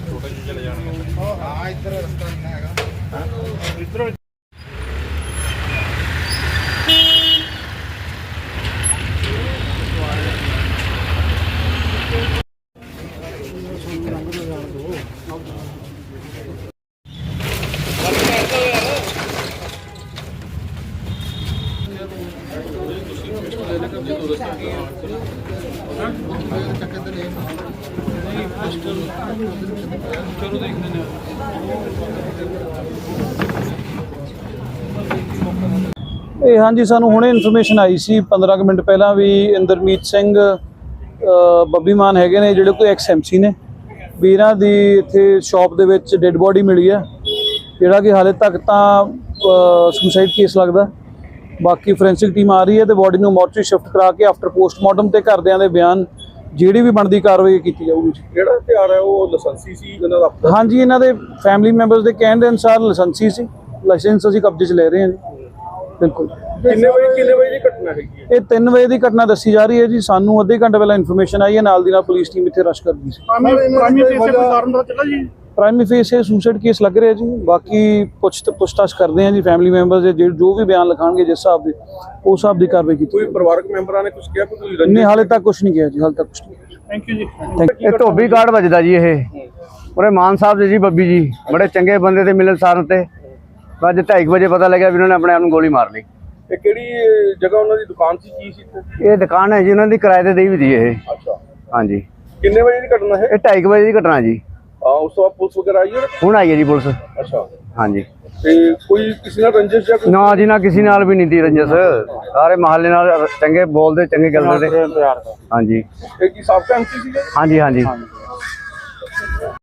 ਛੋਟੇ ਜਿਹੇ ਚਲੇ ਜਾਣਗੇ ਹਾਂ। ਇੱਧਰ ਰਸਤਾ ਨਹੀਂ ਹੈਗਾ ਇੱਧਰੋਂ ਚੱਕੇ ਤੇ ਲੈ ਇਹ ਹਾਂਜੀ, ਸਾਨੂੰ ਹੁਣੇ ਇਨਫੋਰਮੇਸ਼ਨ ਆਈ ਸੀ 15 ਕੁ ਮਿੰਟ ਪਹਿਲਾਂ ਵੀ ਇੰਦਰਮੀਤ ਸਿੰਘ ਬੱਬੀ ਮਾਨ ਹੈਗੇ ਨੇ, ਜਿਹੜੇ ਕੋਈ ਐਕਸ ਐਮਸੀ ਨੇ। ਵੀ ਇਹਨਾਂ ਦੀ ਇੱਥੇ ਸ਼ਾਪ ਦੇ ਵਿੱਚ ਡੈੱਡ ਬੋਡੀ ਮਿਲੀ ਹੈ, ਜਿਹੜਾ ਕਿ ਹਾਲੇ ਤੱਕ ਤਾਂ ਸੁਸਾਈਡ ਕੇਸ ਲੱਗਦਾ। ਬਾਕੀ ਫੋਰੈਂਸਿਕ ਟੀਮ ਆ ਰਹੀ ਹੈ ਤੇ ਬੋਡੀ ਨੂੰ ਮੋਰਚਰੀ ਸ਼ਿਫਟ ਕਰਾ ਕੇ ਆਫਟਰ ਪੋਸਟਮਾਰਟਮ ਤੇ ਘਰਦਿਆਂ ਦੇ ਬਿਆਨ ਜਿਹੜੀ ਵੀ ਬਣਦੀ ਕਾਰਵਾਈ ਕੀਤੀ ਜਾਊਗੀ। ਜੀ ਜਿਹੜਾ ਹਥਿਆਰ ਹੈ? ਉਹ ਲਾਇਸੈਂਸੀ ਸੀ ਇਹਨਾਂ ਦਾ ਆਪਣਾ? ਹਾਂਜੀ ਇਹਨਾਂ ਦੇ ਫੈਮਿਲੀ ਮੈਂਬਰਸ ਦੇ ਕਹਿਣ ਦੇ ਅਨੁਸਾਰ ਲਾਇਸੈਂਸੀ ਸੀ। ਲਾਇਸੈਂਸ ਅਸੀਂ ਕਬਜ਼ੇ 'ਚ ਲੈ ਰਹੇ ਹਾਂ ਜੀ। ਬਿਲਕੁਲ। ਕਿੰਨੇ ਵਜੇ ਕਿੰਨੇ ਵਜੇ ਦੀ ਘਟਨਾ ਹੈਗੀ ਹੈ? ਇਹ 3 ਵਜੇ ਦੀ ਘਟਨਾ ਦੱਸੀ ਜਾ ਰਹੀ ਹੈ ਜੀ। ਸਾਨੂੰ ਅੱਧੇ ਘੰਟੇ ਪਹਿਲਾਂ ਇਨਫੋਰਮੇਸ਼ਨ ਆਈ ਹੈ। ਨਾਲ ਦੀ ਨਾਲ ਪੁਲਿਸ ਟੀਮ ਇੱਥੇ ਰਸ਼ ਕਰ ਗਈ ਸੀ ਪ੍ਰਾਇਮਰੀ ਫੇਸ ਕੋਈ ਕਾਰਨ ਪਤਾ ਚੱਲਾ ਜੀ। ਪ੍ਰਾਇਮਰੀ ਫੇਸ ਇਹ ਸੁਸਾਈਡ ਕੇਸ ਲੱਗ ਰਿਹਾ ਜੀ। ਬਾਕੀ ਪੁੱਛ ਪੁੱਛਤਾਛ ਕਰਦੇ ਹਾਂ ਜੀ ਫੈਮਿਲੀ ਮੈਂਬਰਸ ਦੇ ਜਿਹੜੇ- ਜੋ ਵੀ ਬਿਆਨ ਲਿਖਾਣਗੇ ਜਿਸ ਹਿਸਾਬ ਦੇ ਉਸ ਹਿਸਾਬ ਦੀ ਕਾਰਵਾਈ ਕੀਤੀ ਕੋਈ ਪਰਿਵਾਰਕ ਮੈਂਬਰਾਂ ਨੇ ਕੁਝ ਕਿਹਾ? ਕੋਈ ਨਹੀਂ ਰੰਜਿਸ਼ ਹਾਲੇ ਤੱਕ ਕੁਝ ਨਹੀਂ ਕਿਹਾ ਜੀ ਹਾਲੇ ਤੱਕ ਕੁਝ ਨਹੀਂ ਥੈਂਕ ਯੂ ਜੀ। ਇਹ ਧੋਬੀ ਕਾਰਡ ਵੱਜਦਾ ਜੀ ਇਹ। ਉਹਰੇ ਮਾਨ ਸਾਹਿਬ ਦੇ ਜੀ ਬੱਬੀ ਜੀ। ਬੜੇ ਚੰਗੇ ਬੰਦੇ ਤੇ ਮਿਲਣ ਸਾਰਨ ਤੇ। ਅੱਜ 2:30 ਵਜੇ ਪਤਾ ਲੱਗਿਆ ਵੀ ਉਹਨਾਂ ਨੇ ਆਪਣੇ ਆਪ ਨੂੰ ਗੋਲੀ ਮਾਰ ਲਈ। ਇਹ ਕਿਹੜੀ ਜਗ੍ਹਾ ਉਹਨਾਂ ਦੀ ਦੁਕਾਨ ਸੀ ਕੀ ਸੀ ਇਹ ਦੁਕਾਨ ਹੈ ਜੀ ਉਹਨਾਂ ਦੀ ਕਿਰਾਏ ਤੇ ਦੇਈ ਵੀ ਦੀ ਇਹ। ਅੱਛਾ। ਹਾਂਜੀ। ਕਿੰਨੇ ਵਜੇ ਦੀ ਘਟਨਾ ਹੈ? ਇਹ 2:30 ਵਜੇ ਦੀ ਘਟਨਾ ਜੀ। ਆ ਉਸ ਤੋਂ ਬਾਅਦ ਪੁਲਿਸ ਵਗੈਰਾ ਆਈ ਹੈ? ਹੁਣ ਆਈ ਹੈ ਜੀ ਪੁਲਿਸ। ਅੱਛਾ। ਹਾਂਜੀ। ਤੇ ਕੋਈ ਕਿਸੇ ਨਾਲ ਰੰਜਿਸ਼ ਜਾਂ ਕੋਈ ਨਾ ਜੀ ਨਾ ਕਿਸੇ ਨਾਲ ਵੀ ਨਹੀਂ ਦੀ ਰੰਜਸ। ਸਾਰੇ ਮਹੱਲੇ ਨਾਲ ਚੰਗੇ ਬੋਲਦੇ ਚੰਗੇ ਗੱਲਦੇ ਤੇ ਹਾਂਜੀ। ਇਹ ਕੀ ਸਾਬਕਾ ਐਮਸੀ ਸੀਗੇ? ਹਾਂਜੀ। ਹਾਂਜੀ।